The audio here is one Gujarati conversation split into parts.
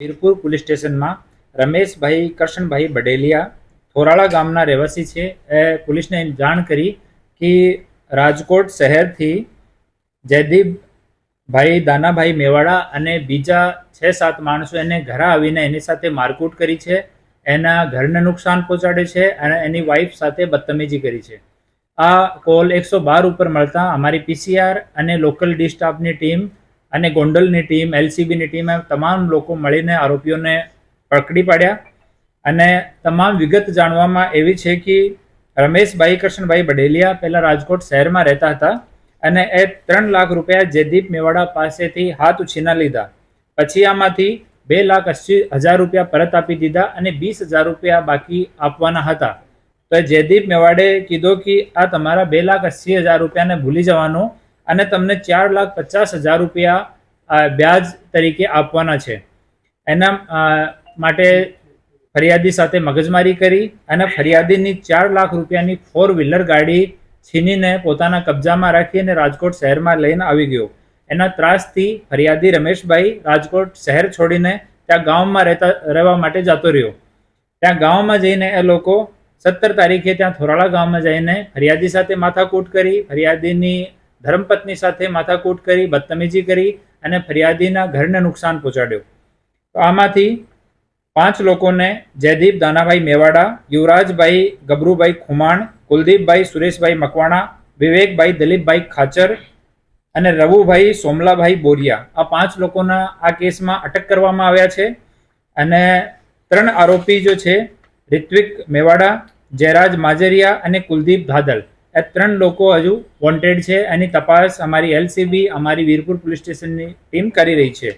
વીરપુર પોલીસ સ્ટેશનમાં રમેશભાઈ, કરશનભાઈ બડેલિયા થોરાળા ગામના રહેવાસી છે. એ પોલીસને જાણ કરી કે રાજકોટ શહેરથી જયદીપભાઈ, દાનાભાઈ મેવાડા અને બીજા છ સાત માણસો એને ઘરે આવીને એની સાથે મારકૂટ કરી છે. એના ઘરને નુકસાન પહોંચાડે છે અને એની વાઈફ સાથે બદતમીજી કરી છે. આ કોલ એકસો બાર ઉપર મળતા અમારી પીસીઆર અને લોકલ ડી સ્ટાફની ટીમ અને ગોંડલની ટીમ, એલસીબીની ટીમ તમામ લોકો મળીને આરોપીઓને પકડી પાડ્યા. અને તમામ વિગત જાણવામાં એવી છે કે રમેશભાઈ કૃષ્ણભાઈ બડેલિયા પહેલાં રાજકોટ શહેરમાં રહેતા હતા અને એ ત્રણ લાખ રૂપિયા જયદીપ મેવાડા પાસેથી હાથ ઉછીના લીધા. પછી આમાંથી બે લાખ અસી હજાર રૂપિયા પરત આપી દીધા અને વીસ હજાર રૂપિયા બાકી આપવાના હતા. તો જયદીપ મેવાડે કીધો કે આ તમારા બે લાખ અસી હજાર રૂપિયાને ભૂલી જવાનું અને તમને ચાર લાખ પચાસ હજાર રૂપિયા વ્યાજ તરીકે આપવાના છે. એના માટે ફરિયાદી સાથે મગજમારી કરી અને ફરિયાદીની ચાર લાખ રૂપિયાની ફોર વ્હીલર ગાડી છીનીને પોતાના કબજામાં રાખી અને રાજકોટ શહેરમાં લઈને આવી ગયો. એના ત્રાસથી ફરિયાદી રમેશભાઈ રાજકોટ શહેર છોડીને ત્યાં ગામમાં રહેતા, રહેવા માટે જતો રહ્યો. ત્યાં ગામમાં જઈને એ લોકો સત્તર તારીખે ત્યાં થોરાળા ગામમાં જઈને ફરિયાદી સાથે માથાકૂટ કરી, ફરિયાદીની ધર્મપત્ની સાથે માથાકૂટ કરી, બદતમીજી કરી અને ફરિયાદીના ઘરને નુકસાન પહોંચાડ્યું. તો આમાંથી પાંચ લોકોને જયદીપ, દાનાભાઈ મેવાડા, યુવરાજભાઈ, ગબરુભાઈ ખુમાણ, કુલદીપભાઈ, સુરેશભાઈ મકવાણા, વિવેકભાઈ, દિલીપભાઈ ખાચર અને રવુભાઈ સોમલાભાઈ બોરિયા. આ પાંચ લોકોના આ કેસમાં અટક કરવામાં આવ્યા છે અને ત્રણ આરોપી જો છે, રિત્વિક મેવાડા, જયરાજ માજરિયા અને કુલદીપ ધાદલ. એ ત્રણ લોકો હજુ વોન્ટેડ છે. એની તપાસ અમારી એલસીબી અમારી વીરપુર પોલીસ સ્ટેશનની ટીમ કરી રહી છે.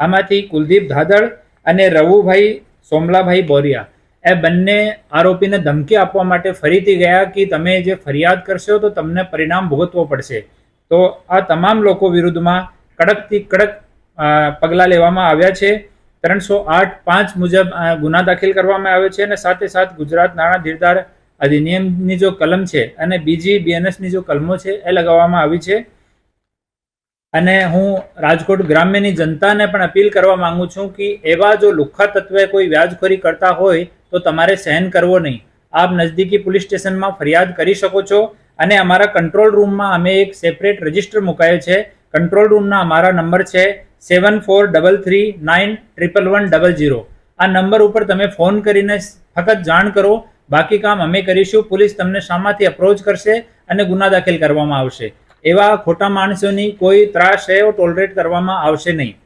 આમાંથી કુલદીપ ધાદળ અને રવુભાઈ સોમલાભાઈ બોરિયા. એ બંને આરોપીને ધમકી આપવા માટે ફરીથી ગયા કે તમે જે ફરિયાદ કરશો તો તમને પરિણામ ભોગવવો પડશે. તો આ તમામ લોકો વિરુદ્ધમાં કડકથી કડક પગલાં લેવામાં આવ્યા છે. ત્રણસો આઠ પાંચ મુજબ ગુના દાખલ કરવામાં આવ્યો છે અને સાથે સાથ ગુજરાત નાણાં ધીરદાર અધિનિયમની જો કલમ છે અને બીજી બીએનએસની જો કલમો છે, એ લગાવવામાં આવી છે. અને હું રાજકોટ ગ્રામ્યની જનતાને પણ અપીલ કરવા માંગુ છું કે એવા જો લુખ્ખા તત્વે કોઈ વ્યાજખોરી કરતા હોય, તો તમારે સહન કરવો નહીં. આપ નજદીકી પોલીસ સ્ટેશનમાં ફરિયાદ કરી શકો છો અને અમારા કંટ્રોલ રૂમમાં અમે એક સેપરેટ રજિસ્ટર મુકાયો છે. કંટ્રોલ રૂમના અમારા નંબર છે seven four double three nine triple one double zero આ નંબર ઉપર તમે ફોન કરીને ફક્ત જાણ કરો બાકી કામ અમે કરીશું પોલીસ તમને શામાંથી અપ્રોચ કરશે અને ગુના દાખલ કરવામાં આવશે. એવા ખોટા માણસોની કોઈ ત્રાસ છે ટોલરેટ કરવામાં આવશે નહીં.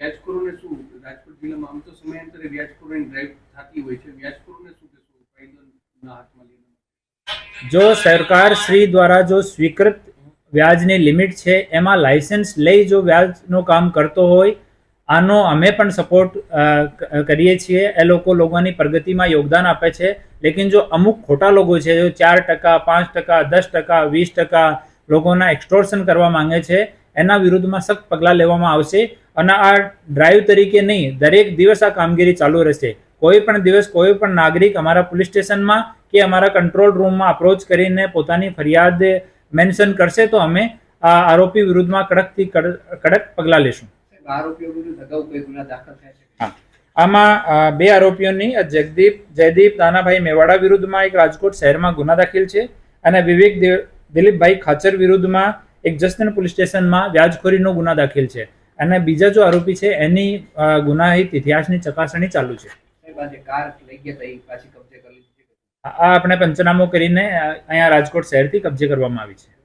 વ્યાજખોરોને શું? રાજકોટ જિલ્લામાં આમ તો સમયાંતરે વ્યાજખોરોની ડ્રાઈવ થતી હોય છે. વ્યાજખોરોને શું કહેશો કાયદોના હાથમાં લઈને જો સરકાર શ્રી દ્વારા જો સ્વીકૃત વ્યાજની લિમિટ છે એમાં લાયસન્સ લઈ જો વ્યાજનું કામ કરતો હોય આનો અમે પણ સપોર્ટ કરીએ છીએ. એ લોકો લોકોની પ્રગતિમાં યોગદાન આપે છે. લેકિન જો અમુક ખોટા લોકો છે, જો ચાર ટકા, પાંચ ટકા, દસ ટકા, વીસ ટકા લોકોના એક્સટોર્શન કરવા માંગે છે, એના વિરુદ્ધમાં સખ્ત પગલાં લેવામાં આવશે. અને આ ડ્રાઈવ તરીકે નહીં, દરેક દિવસ આ કામગીરી ચાલુ રહેશે. કોઈ પણ દિવસ કોઈ પણ નાગરિક અમારા પોલીસ સ્ટેશનમાં કે અમારા કંટ્રોલ રૂમમાં અપ્રોચ કરીને પોતાની ફરિયાદ મેન્શન કરશે તો અમે આ આરોપી વિરુદ્ધમાં કડકથી કડક પગલાં લેશું. આમાં બે આરોપીઓની જગદીપ જયદીપ દાનાભાઈ મેવાડા વિરુદ્ધમાં એક રાજકોટ શહેરમાં ગુના દાખલ છે અને વિવેક દિલીપભાઈ ખાચર વિરુદ્ધમાં એક જસદણ પોલીસ સ્ટેશનમાં વ્યાજખોરીનો ગુના દાખલ છે. અને બીજા જો આરોપી છે એની ગુનાહિત ઇતિહાસની ચકાસણી ચાલુ છે. આ આપણે પંચનામો કરીને અહીંયા રાજકોટ શહેરથી કબજે કરવામાં આવી છે.